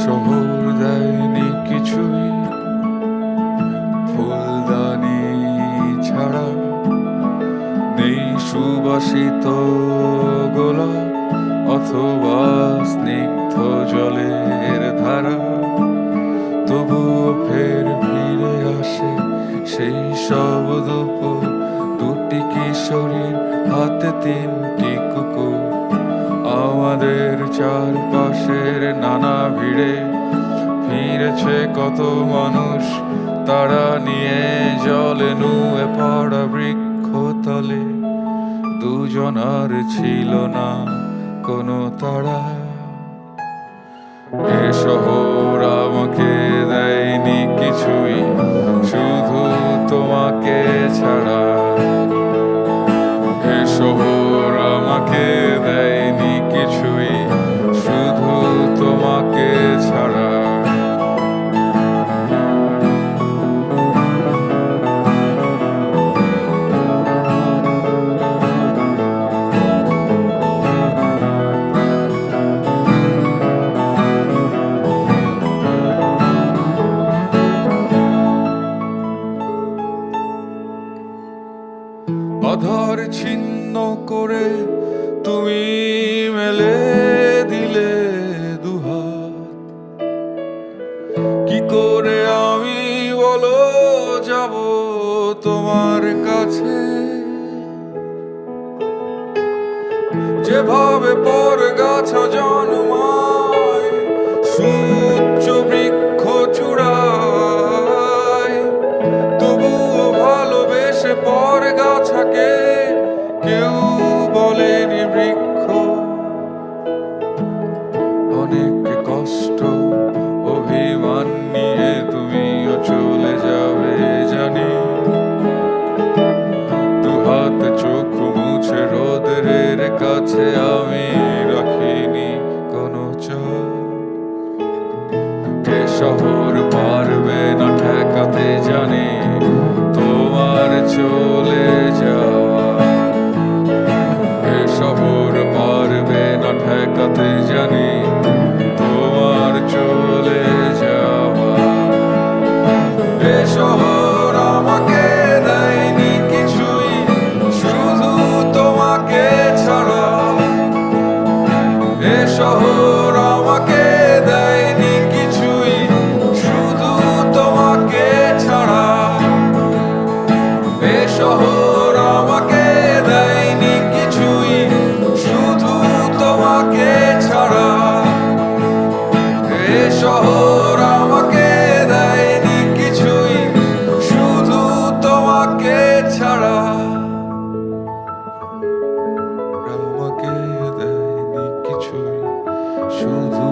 শহর দেয়নি কিছুই ফুলদানি ছাড়া নেই সুবাসিত গোলাপ অথবা স্নিগ্ধ জলের ধারা। তবুও ফের ফিরে আসে সেই সব দুপুর। দুটি কিশোরীর হাতে তিনটি কুকুর। আমাদের চারপাশের নানা ভিড়ে ফিরেছে কত মানুষ। তারা নিয়ে জলে নুয়ে পড়া বৃক্ষতলে। দুজনার ছিল না কোনো তারা। এ শহর অধর ছিন্ন করে তুমি মেলে দিলে দুহাত। কি করে আমি বলো যাব তোমার কাছে? যেভাবে পর গাছ জন্মায় কাছে আমি রাখিনি কোনো এ শহর পারবে না ঠেকাতে জানি এ শহর আমাকে দেয়নি কিছুই, শুধু তোমাকে ছাড়া। এ শহর আমাকে দেয়নি কিছুই, শুধু তোমাকে ছাড়া। আমাকে দেয়নি কিছুই, শুধু